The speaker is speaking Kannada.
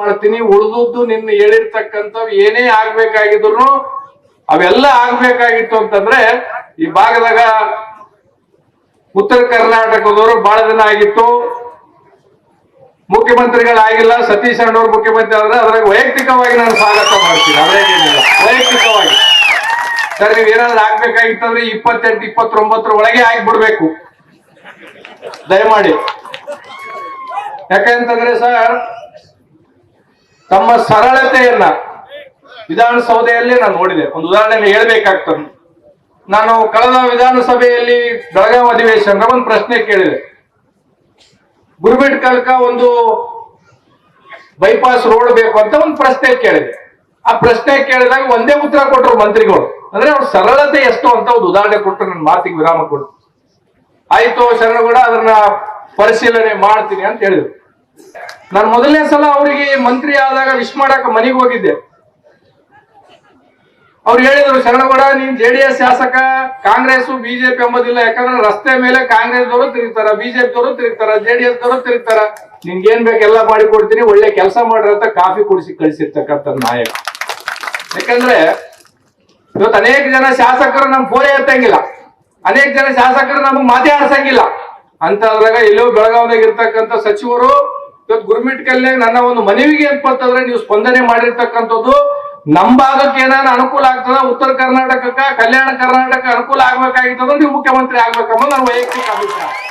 ಮಾಡ್ತೀನಿ, ಉಳಿದದ್ದು ನಿನ್ನ ಹೇಳಿರ್ತಕ್ಕಂಥವ್ ಏನೇ ಆಗ್ಬೇಕಾಗಿದ್ರು ಅವೆಲ್ಲ ಆಗ್ಬೇಕಾಗಿತ್ತು ಅಂತಂದ್ರೆ ಈ ಭಾಗದಾಗ ಉತ್ತರ ಕರ್ನಾಟಕದವರು ಬಹಳ ದಿನ ಆಗಿತ್ತು. ಮುಖ್ಯಮಂತ್ರಿಗಳಾಗಿಲ್ಲ, ಸತೀಶ್ ಅಣ್ಣವ್ರು ಮುಖ್ಯಮಂತ್ರಿ ಆದ್ರೆ ಅದ್ರಾಗ ವೈಯಕ್ತಿಕವಾಗಿ ನಾನು ಸ್ವಾಗತ ಮಾಡ್ತೀನಿ. ಅದ್ರಾಗೇನಿಲ್ಲ ವೈಯಕ್ತಿಕವಾಗಿ. ಸರ್, ನೀವ್ ಏನಾದ್ರು ಆಗ್ಬೇಕಾಗಿತ್ತಂದ್ರೆ ಇಪ್ಪತ್ತೆಂಟು, ಇಪ್ಪತ್ತೊಂಬತ್ತರ ಒಳಗೆ ಆಗ್ಬಿಡ್ಬೇಕು. ದಯಮಾಡಿ. ಯಾಕಂತಂದ್ರೆ ಸರ್ ತಮ್ಮ ಸರಳತೆಯನ್ನ ವಿಧಾನಸೌಧೆಯಲ್ಲಿ ನಾನು ನೋಡಿದೆ. ಒಂದು ಉದಾಹರಣೆ ಹೇಳ್ಬೇಕಾಗ್ತದೆ. ನಾನು ಕಳೆದ ವಿಧಾನಸಭೆಯಲ್ಲಿ ಬೆಳಗಾವಿ ಅಧಿವೇಶನ ಒಂದು ಪ್ರಶ್ನೆ ಕೇಳಿದೆ. ಗುರುಬಿಟ್ ಕಲ್ಕ ಒಂದು ಬೈಪಾಸ್ ರೋಡ್ ಬೇಕು ಅಂತ ಒಂದು ಪ್ರಶ್ನೆ ಕೇಳಿದೆ. ಆ ಪ್ರಶ್ನೆ ಕೇಳಿದಾಗ ಒಂದೇ ಉತ್ತರ ಕೊಟ್ಟರು ಮಂತ್ರಿಗಳು. ಅಂದ್ರೆ ಅವ್ರ ಸರಳತೆ ಎಷ್ಟು ಅಂತ ಒಂದು ಉದಾಹರಣೆ ಕೊಟ್ಟು ನನ್ನ ಮಾತಿಗೆ ವಿರಾಮ ಕೊಟ್ಟು ಆಯ್ತು ಶರಣಗೌಡ, ಅದನ್ನ ಪರಿಶೀಲನೆ ಮಾಡ್ತೀನಿ ಅಂತ ಹೇಳಿದ್ರು. ನಾನು ಮೊದಲನೇ ಸಲ ಅವರಿಗೆ ಮಂತ್ರಿ ಆದಾಗ ವಿಶ್ ಮಾಡಕ ಮನೆಗೆ ಹೋಗಿದ್ದೆ. ಅವ್ರು ಹೇಳಿದ್ರು, ಶರಣಗೌಡ, ನೀನ್ ಜೆ ಡಿ ಎಸ್ ಶಾಸಕ ಕಾಂಗ್ರೆಸ್ ಬಿಜೆಪಿ ಎಂಬುದಿಲ್ಲ ಯಾಕಂದ್ರೆ ರಸ್ತೆ ಮೇಲೆ ಕಾಂಗ್ರೆಸ್ ದವರು ತಿರುಗ್ತಾರ ಬಿಜೆಪಿ ದವರು ತಿರುಗ್ತಾರ, ಜೆ ಡಿ ಎಸ್ ದವರು ತಿರುಗ್ತಾರ. ನಿನ್ಗೇನ್ ಏನ್ ಬೇಕು ಎಲ್ಲ ಮಾಡಿ ಕೊಡ್ತೀನಿ, ಒಳ್ಳೆ ಕೆಲಸ ಮಾಡ್ರಿ ಅಂತ ಕಾಫಿ ಕುಡಿಸಿ ಕಳಿಸಿರ್ತಕ್ಕಂಥ ನಾಯಕ. ಯಾಕಂದ್ರೆ ಇವತ್ತು ಅನೇಕ ಜನ ಶಾಸಕರು ನಮ್ ಫೋನ್ ಎತ್ತಂಗಿಲ್ಲ. ಅನೇಕ ಜನ ಶಾಸಕರು ನಮಗ್ ಮಾತೇ ಆಡ್ಸಂಗಿಲ್ಲ ಅಂತದ್ರಾಗ ಎಲ್ಲೋ ಬೆಳಗಾವಿದಾಗ ಇರ್ತಕ್ಕಂಥ ಸಚಿವರು ಇವತ್ತು ಗುರುಮಿಟ್ ಕಲ್ಯಾಣ ನನ್ನ ಒಂದು ಮನವಿಗೆ ಅಂತಂದ್ರೆ ನೀವು ಸ್ಪಂದನೆ ಮಾಡಿರ್ತಕ್ಕಂಥದ್ದು ನಮ್ ಭಾಗಕ್ಕೆ ಏನಾದ್ರು ಅನುಕೂಲ ಆಗ್ತದ? ಉತ್ತರ ಕರ್ನಾಟಕಕ್ಕ, ಕಲ್ಯಾಣ ಕರ್ನಾಟಕ ಅನುಕೂಲ ಆಗ್ಬೇಕಾಗಿತ್ತಂದ್ರೆ ನೀವು ಮುಖ್ಯಮಂತ್ರಿ ಆಗ್ಬೇಕಂಬ ನನ್ನ ವೈಯಕ್ತಿಕ ಅಭಿಪ್ರಾಯ.